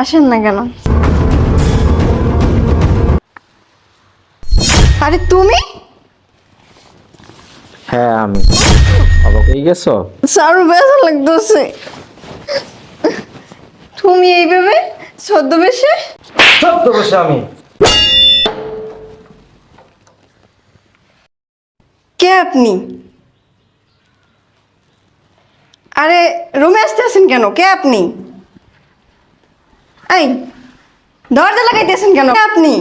আসেন না কেন? আরে তুমি? হ্যাঁ আমি। অবাক হয়ে গেছো? সারু ব্যথা লাগতেছে। তুমি এইভাবে? ছদ্মবেশে? বসে আমি। কে আপনি? আরে রুমে আসতে আছেন কেন? কে আপনি? এই, দরজা লাগাইতেছেন কেন? আপনি?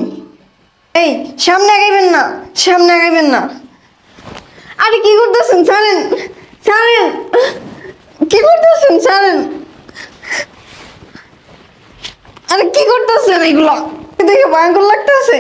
এই, সামনে আগাইবেন না, সামনে আগাইবেন না। আরে কি করতেছেন? জানেন জানেন কি করতেছেন? জানেন আরে কি করতেছেন এগুলো? দেখে ভয়ঙ্কর লাগতেছে।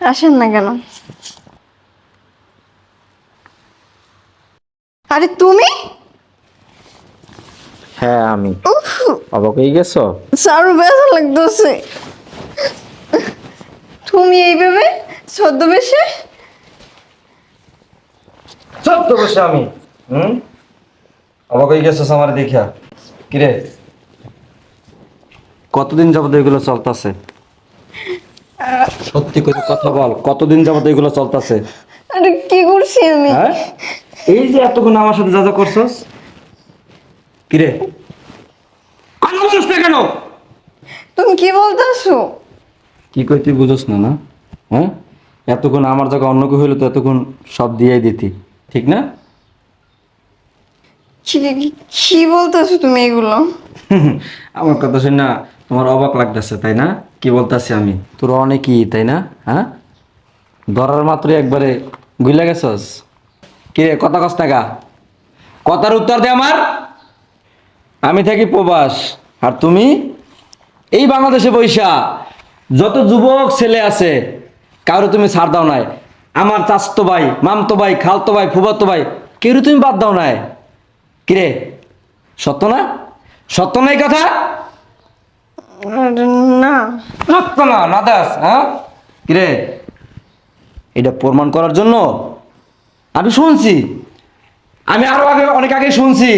আসেন না কেন? আরে তুমি? হ্যাঁ আমি। অবাক হয়ে গেছো? সারু ব্যথা লাগতেছে। তুমি এইভাবে ছদ্মবেশে? বসে আমি? হুম? অবাক হয়ে গেছো আমার দেখিয়া? কিরে? কতদিন যাবত এগুলো চলতেছে? সত্যি করে কথা বল। কতদিন যাবত এগুলো চলতেছে? আরে কি করছি আমি? হ্যাঁ? এই যে এতক্ষণ আমার সাথে যা যা করছস। কিরে? কথা বলিস না কেন? তুমি কি বলতেছো? কি কই তুই বুঝোস না না? হ্যাঁ? এতক্ষণ আমার জায়গায় অন্য কেউ হইলে তো এতক্ষণ সব দিয়েই দিতি। ঠিক না? কি- কি বলতেছো তুমি এগুলো? আমার কথা শুন না তোমার অবাক লাগতেছে, তাই না? কি বলতেছি আমি? তোর অনেকই, তাই না? হ্যাঁ? ধরার মাত্রই একবারে গুইলা গেছস? কে কথা কস টাকা কথার উত্তর দে আমার। আমি থাকি প্রবাস। আর তুমি? এই বাংলাদেশে বৈশা, যত যুবক ছেলে আছে, কারও তুমি ছাড় দাও নাই। আমার চাচতো ভাই, মামতো ভাই, খালতো ভাই ফুবাতো ভাই, কেউ তুমি বাদ দাও নাই। কিরে সত্য না? সত্য না এই কথা? না। সত্য না না দাস হ্যাঁ? কিরে এটা প্রমাণ করার জন্য আমি শুনছি। আমি আরও আগে অনেক আগে শুনছি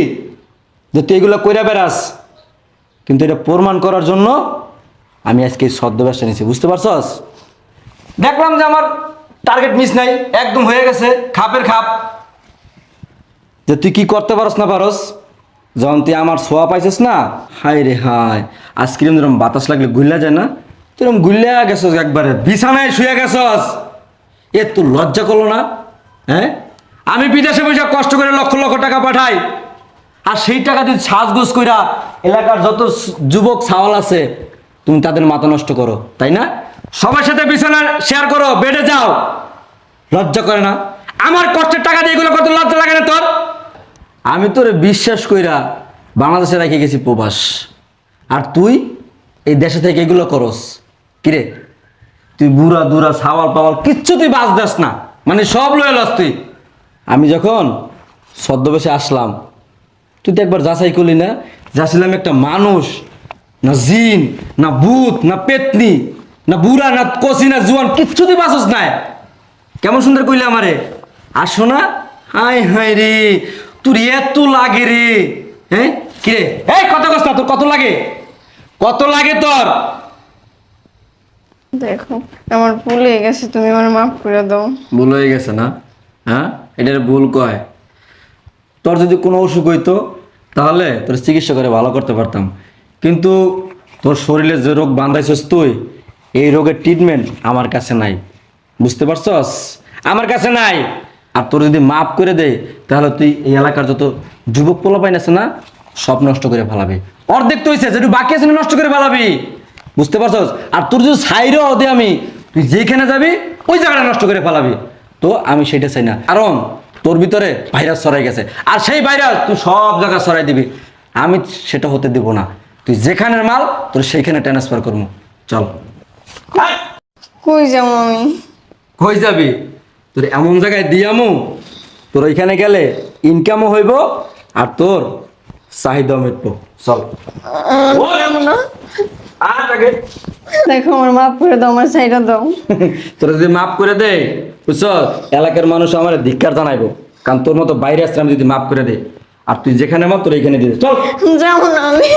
যে তুই এগুলো কইরা বেড়াস। কিন্তু এটা প্রমাণ করার জন্য আমি আজকে এই ছদ্মবেশটা নিয়েছি বুঝতে পারছস? দেখলাম যে আমার টার্গেট মিস নাই একদম হয়ে গেছে খাপের খাপ। যে তুই কি করতে পারস না পারস যখন তুই আমার ছোঁয়া পাইছিস না হাই রে হাই আজকে যেরকম বাতাস লাগলে গুল্লা যায় না? তুই গুল্লা গেছস একবারে, বিছানায় শুয়ে গেছস। এ, তোর লজ্জা করল না? হ্যাঁ? আমি বিদেশে বসে কষ্ট করে লক্ষ লক্ষ টাকা পাঠাই। আর সেই টাকা তুই সাজগোজ কইরা এলাকার যত যুবক ছাওয়াল আছে, তুমি তাদের মাথা নষ্ট করো, তাই না? সবার সাথে বিছানা শেয়ার করো, বেডে যাও। লজ্জা করে না? আমার কষ্টের টাকা দিয়ে এগুলো কত লজ্জা লাগে না তোর? আমি তোরে বিশ্বাস কইরা বাংলাদেশে রেখে গেছি প্রবাস। আর তুই এই দেশে থেকে এগুলো করস। কিরে তুই বুড়া দুরা সাওয়াল পাওয়াল কিচ্ছু তুই বাজ দাস না। মানে সব লয়ে লস তুই। আমি যখন ছদ্মবেশে আসলাম, তুই তো একবার যাচাই করলি না? যাচ্ছিলাম একটা মানুষ, না জিন, না ভূত, না পেতনি, না বুড়া, না কচি, না জুয়ান কিচ্ছু তুই বাঁচস নাই। কেমন সুন্দর কইলে আমারে। আসো না? হাই হাই রে। তোর এত লাগে রে। হ্যাঁ? কিরে এই কত কষ্ট? তোর কত লাগে? কত লাগে তোর? দেখো আমার ভুল হয়ে গেছে তুমি আমার মাফ করে দাও। ভুল হয়ে গেছে না? হ্যাঁ? এটার ভুল কয়? তোর যদি কোনো অসুখ হইতো তাহলে তোর চিকিৎসা করে ভালো করতে পারতাম। কিন্তু তোর শরীরে যে রোগ বান্ধাইছস তুই এই রোগের ট্রিটমেন্ট আমার কাছে নাই। বুঝতে পারছস? আমার কাছে নাই। আর তোর যদি মাপ করে দেয় তাহলে তুই এই এলাকার যত যুবক পোলাপাইন আছে না সব নষ্ট করে ফেলাবি। অর্ধেক তো হয়েছে যেটু বাকি আছে নষ্ট করে ফেলাবি। বুঝতে পারছস? আর তোর যদি সাইরও দে আমি তুই যেখানে যাবি ওই জায়গাটা নষ্ট করে ফেলাবি। তো আমি সেটা চাই না। কারণ তোর ভিতরে ভাইরাস ছড়াই গেছে। আর সেই ভাইরাস তুই সব জায়গা ছড়াই দিবি। আমি সেটা হতে দেব না। তুই যেখানের মাল তোর সেইখানে ট্রান্সফার করব। চল! কই যাব আমি? কই যাবি? তোর এমন জায়গায় দিয়ামু তোর ওইখানে গেলে ইনকামও হইব আর তোর চাহিদাও মিটবো। চল। আর আগে দেখো আমার মাফ করে দাও আমার সাইডা দাও। তোর যদি মাফ করে দে বুঝছ? এলাকার মানুষ আমার ধিক্কার জানাইবো কারণ তোর মতো বাইরে আসলে আমি যদি মাফ করে দে আর তুই যেখানে মাপ তোর এইখানে দিয়ে দে। চল। যাব না আমি।